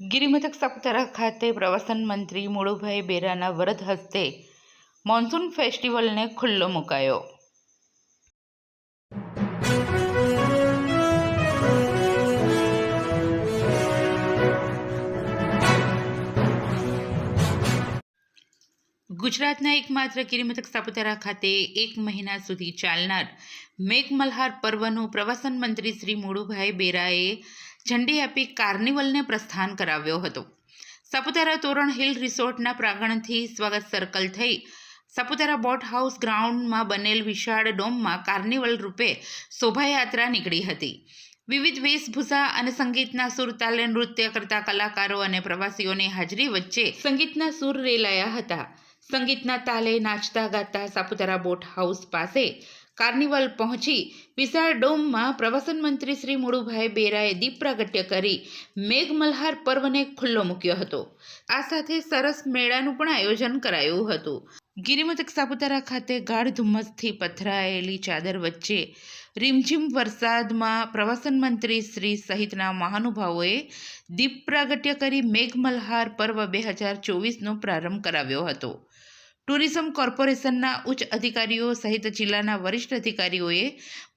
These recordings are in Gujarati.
ગિરિમથક સાપુતારા ખાતે પ્રવાસન મંત્રી મોળુભાઈ બેરાના વરદ હસ્તે મોન્સૂન ફેસ્ટિવલને ખુલ્લો મુકાયો. ગુજરાતના એકમાત્ર ગિરિમથક સાપુતારા ખાતે એક મહિના સુધી ચાલનાર મેઘમલ્હાર પર્વનું પ્રવાસન મંત્રી શ્રી મોળુભાઈ બેરાએ ઝંડી આપી કાર્નિવલને પ્રસ્થાન કરાવ્યો હતો. સાપુતારા તોરણ હિલ રિસોર્ટના પ્રાંગણથી સ્વાગત સર્કલ થઈ સાપુતારા બોટ હાઉસ ગ્રાઉન્ડમાં બનેલ વિશાળ ડોમમાં કાર્નિવલ રૂપે શોભાયાત્રા નીકળી હતી. વિવિધ વેશભૂષા અને સંગીતના સુર તાલે નૃત્ય કરતા કલાકારો અને પ્રવાસીઓની હાજરી વચ્ચે સંગીતના સુર રેલાયા હતા. સંગીતના તાલે નાચતા ગાતા સાપુતારા બોટ હાઉસ પાસે કાર્નિવલ પહોંચી વિશાળ ડોમમાં પ્રવાસન મંત્રી શ્રી મુળુભાઈ બેરાએ દીપ પ્રાગટ્ય કરી મેઘમલ્હાર પર્વને ખુલ્લો મૂક્યો હતો. આ સાથે સરસ મેળાનું પણ આયોજન કરાયું હતું. ગિરિમથક સાપુતારા ખાતે ગાઢ ધુમ્મસથી પથરાયેલી ચાદર વચ્ચે રીમઝીમ વરસાદમાં પ્રવાસન મંત્રી શ્રી સહિતના મહાનુભાવોએ દીપ પ્રાગટ્ય કરી મેઘમલ્હાર પર્વ બે હજાર ચોવીસનો પ્રારંભ કરાવ્યો હતો. ટુરિઝમ કોર્પોરેશનના ઉચ્ચ અધિકારીઓ સહિત જિલ્લાના વરિષ્ઠ અધિકારીઓએ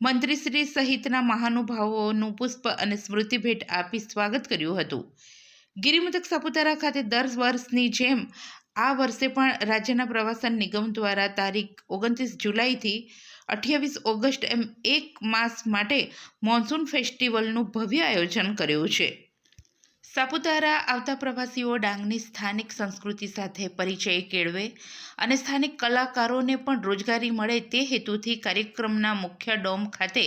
મંત્રીશ્રી સહિતના મહાનુભાવોનું પુષ્પ અને સ્મૃતિ ભેટ આપી સ્વાગત કર્યું હતું. ગિરિમથક સાપુતારા ખાતે દર વર્ષની જેમ આ વર્ષે પણ રાજ્યના પ્રવાસન નિગમ દ્વારા તારીખ ઓગણત્રીસ જુલાઈથી અઠ્યાવીસ ઓગસ્ટ એમ એક માસ માટે મોન્સૂન ફેસ્ટિવલનું ભવ્ય આયોજન કર્યું છે. સાપુતારા આવતા પ્રવાસીઓ ડાંગની સ્થાનિક સંસ્કૃતિ સાથે પરિચય કેળવે અને સ્થાનિક કલાકારોને પણ રોજગારી મળે તે હેતુથી કાર્યક્રમના મુખ્ય ડોમ ખાતે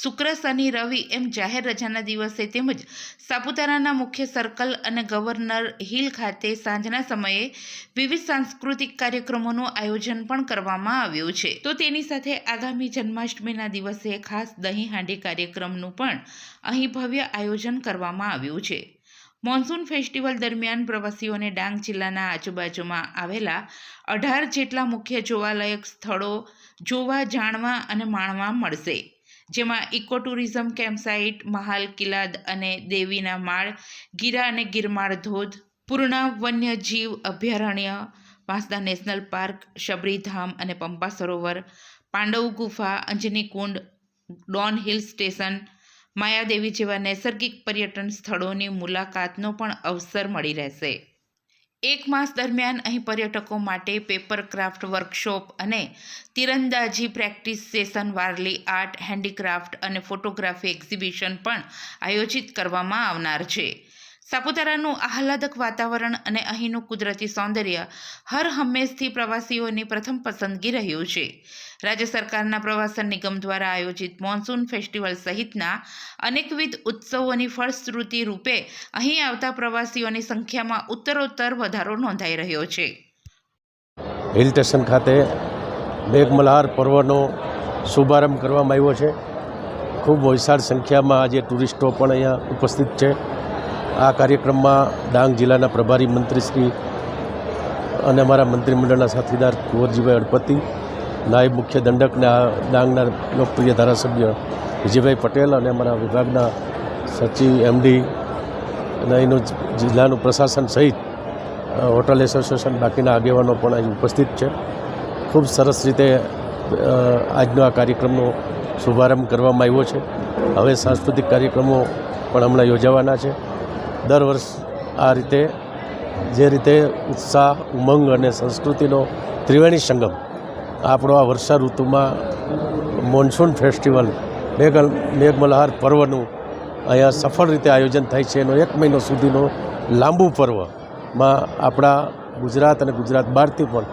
શુક્ર, શનિ, રવિ એમ જાહેર રજાના દિવસે તેમજ સાપુતારાના મુખ્ય સર્કલ અને ગવર્નર હિલ ખાતે સાંજના સમયે વિવિધ સાંસ્કૃતિક કાર્યક્રમોનું આયોજન પણ કરવામાં આવ્યું છે. તો તેની સાથે આગામી જન્માષ્ટમીના દિવસે ખાસ દહીં હાંડી કાર્યક્રમનું પણ અહીં ભવ્ય આયોજન કરવામાં આવ્યું છે. મોન્સૂન ફેસ્ટિવલ દરમિયાન પ્રવાસીઓને ડાંગ જિલ્લાના આજુબાજુમાં આવેલા અઢાર જેટલા મુખ્ય જોવાલાયક સ્થળો જોવા, જાણવા અને માણવા મળશે. જેમાં eco tourism campsite, Mahal Kilad અને દેવીના માળ, ગીરા અને ગિરમાળ ધોધ, પૂર્ણા વન્યજીવ અભયારણ્ય, વાંસદા નેશનલ પાર્ક શબરીધામ અને પંપા સરોવર, પાંડવ ગુફા, અંજની કુંડ, ડોન હિલ સ્ટેશન માયાદેવી જેવા નૈસર્ગિક પર્યટન સ્થળોની મુલાકાતનો પણ અવસર મળી રહેશે. એક માસ દરમિયાન અહીં પર્યટકો માટે પેપર ક્રાફ્ટ વર્કશોપ અને તીરંદાજી practice session Warli art handicraft અને ફોટોગ્રાફી એક્ઝિબિશન પણ આયોજિત કરવામાં આવનાર છે. સાપુતારાનું આહલાદક વાતાવરણ અને અહીંનું કુદરતી સૌંદર્ય હર હંમેશથી પ્રવાસીઓની પ્રથમ પસંદગી રહ્યું છે. રાજ્ય સરકારના પ્રવાસન નિગમ દ્વારા આયોજિત મોન્સૂન ફેસ્ટિવલ સહિતના અનેકવિધ ઉત્સવોની ફળશ્રુતિ રૂપે અહીં આવતા પ્રવાસીઓની સંખ્યામાં ઉત્તરોત્તર વધારો નોંધાઈ રહ્યો છે. હિલ સ્ટેશન ખાતે મેઘમલ્હાર પર્વનો શુભારંભ કરવામાં આવ્યો છે. ખૂબ વિશાળ સંખ્યામાં આજે ટુરિસ્ટો પણ અહીંયા ઉપસ્થિત છે. આ કાર્યક્રમમાં ડાંગ જિલ્લાના પ્રભારી મંત્રીશ્રી અને અમારા મંત્રીમંડળના સાથીદાર કુંવરજીભાઈ અડપતિ, નાયબ મુખ્ય દંડકને આ ડાંગના લોકપ્રિય ધારાસભ્ય વિજયભાઈ પટેલ અને અમારા વિભાગના સચિવ એમડી અને અહીંનું જિલ્લાનું પ્રશાસન સહિત હોટલ એસોસિએશન બાકીના આગેવાનો પણ અહીં ઉપસ્થિત છે. ખૂબ સરસ રીતે આજનો આ કાર્યક્રમનો શુભારંભ કરવામાં આવ્યો છે. હવે સાંસ્કૃતિક કાર્યક્રમો પણ હમણાં યોજાવાના છે. દર વર્ષ આ રીતે જે રીતે ઉત્સાહ, ઉમંગ અને સંસ્કૃતિનો ત્રિવેણી સંગમ, આપણો આ વર્ષા ઋતુમાં મોન્સૂન ફેસ્ટિવલ મેઘ મેઘમલ્હાર પર્વનું અહીંયા સફળ રીતે આયોજન થાય છે. એનો એક મહિનો સુધીનો લાંબુ પર્વમાં આપણા ગુજરાત અને ગુજરાત બહારથી પણ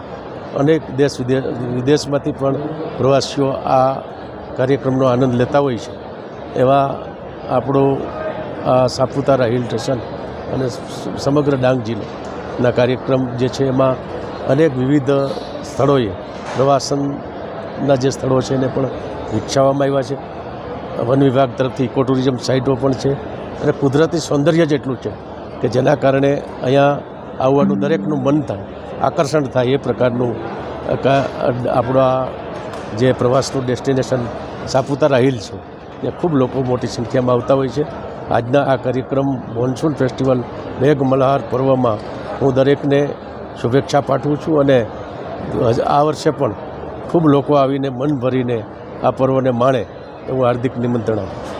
અનેક દેશ વિદેશ વિદેશમાંથી પણ પ્રવાસીઓ આ કાર્યક્રમનો આનંદ લેતા હોય છે. એવા આપણું સાપુતારા હિલ સ્ટેશન અને સમગ્ર ડાંગ જિલ્લાના કાર્યક્રમ જે છે એમાં અનેક વિવિધ સ્થળોએ પ્રવાસનના જે સ્થળો છે એને પણ વિકસાવવામાં આવ્યા છે. વન વિભાગ તરફથી ઇકો ટુરિઝમ સાઇટો પણ છે અને કુદરતી સૌંદર્ય જ એટલું છે કે જેના કારણે અહીંયા આવવાનું દરેકનું મન થાય, આકર્ષણ થાય એ પ્રકારનું આપણા જે પ્રવાસનું ડેસ્ટિનેશન સાપુતારા હિલ છે, ત્યાં ખૂબ લોકો મોટી સંખ્યામાં આવતા હોય છે. આજના આ કાર્યક્રમ મોન્સૂન ફેસ્ટિવલ મેઘ મલ્હાર પર્વમાં હું દરેકને શુભેચ્છા પાઠવું છું અને આ વર્ષે પણ ખૂબ લોકો આવીને મન ભરીને આ પર્વને માણે એવું હાર્દિક નિમંત્રણ આપું છું.